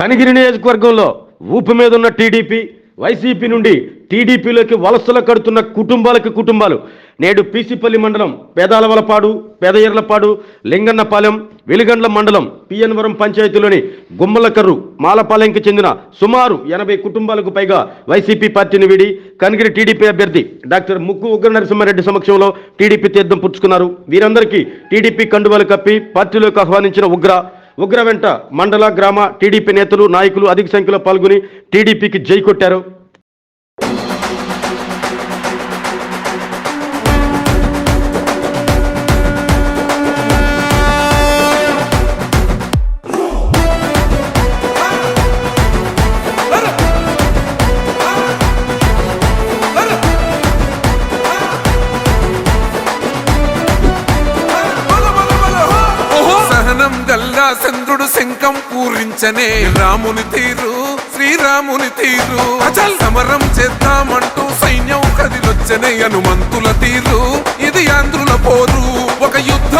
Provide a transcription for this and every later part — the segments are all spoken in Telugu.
కనిగిరి నియోజకవర్గంలో ఊపు మీద ఉన్న టీడీపీ వైసీపీ నుండి టీడీపీలోకి వలసలు కడుతున్న కుటుంబాలకి కుటుంబాలు. నేడు పీసిపల్లి మండలం పేదాలవలపాడు పేదయర్లపాడు లింగన్నపాలెం వెలిగండ్ల మండలం పిఎన్వరం పంచాయతీలోని గుమ్మలకర్రు మాలపాలెంకి చెందిన సుమారు ఎనభై కుటుంబాలకు పైగా వైసీపీ పార్టీని వీడి కనిగిరి టీడీపీ అభ్యర్థి డాక్టర్ ముక్కు ఉగ్ర నరసింహారెడ్డి సమక్షంలో టీడీపీ తీర్థం పుచ్చుకున్నారు. వీరందరికీ టీడీపీ కండువాలు కప్పి పార్టీలోకి ఆహ్వానించిన ఉగ్ర ఉగ్రవెంట మండల గ్రామ టీడీపీ నేతలు నాయకులు అధిక సంఖ్యలో పాల్గొని టీడీపీకి జై కొట్టారు. పూరించనే రాముని తీరు శ్రీరాముని తీరు. అచల్ సమరం చేద్దామంటూ సైన్యం కదిలొచ్చనే హనుమంతుల తీరు. ఇది ఆంధ్రుల పోరు ఒక యుద్ధం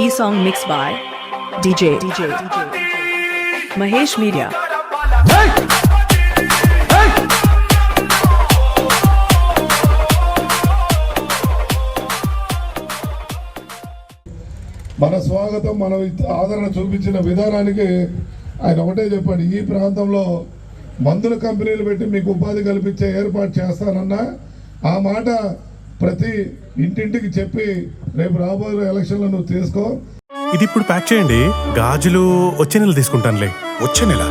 ఈ song mix by DJ. DJ Mahesh media. మన స్వాగతం మనం ఆదరణ చూపించిన విధానానికి ఆయన ఒకటే చెప్పాడు ఈ ప్రాంతంలో మందుల కంపెనీలు పెట్టి మీకు ఉపాధి కల్పించే ఏర్పాటు చేస్తానన్నా. ఆ మాట ప్రతి ఇంటింటికి చెప్పి రేపు రాబోయే ఎలక్షన్లో నువ్వు తీసుకో. ఇది ఇప్పుడు ప్యాక్ చేయండి. గాజులు వచ్చే నెల తీసుకుంటానులే. వచ్చే నెల?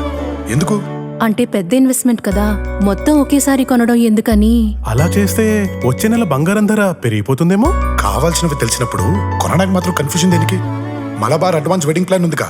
ఎందుకు? అంటే పెద్ద ఇన్వెస్ట్మెంట్ కదా. మొత్తం ఒకేసారి కొనడం ఎందుకని? అలా చేస్తే వచ్చే నెల బంగారం ధర పెరిగిపోతుందేమో? కావాల్సినవి తెలిసినప్పుడు కొనడానికి మాత్రం కన్ఫ్యూజన్ దేనికి? మలబార్ అడ్వాన్స్ వెడ్డింగ్ ప్లాన్ ఉందిగా.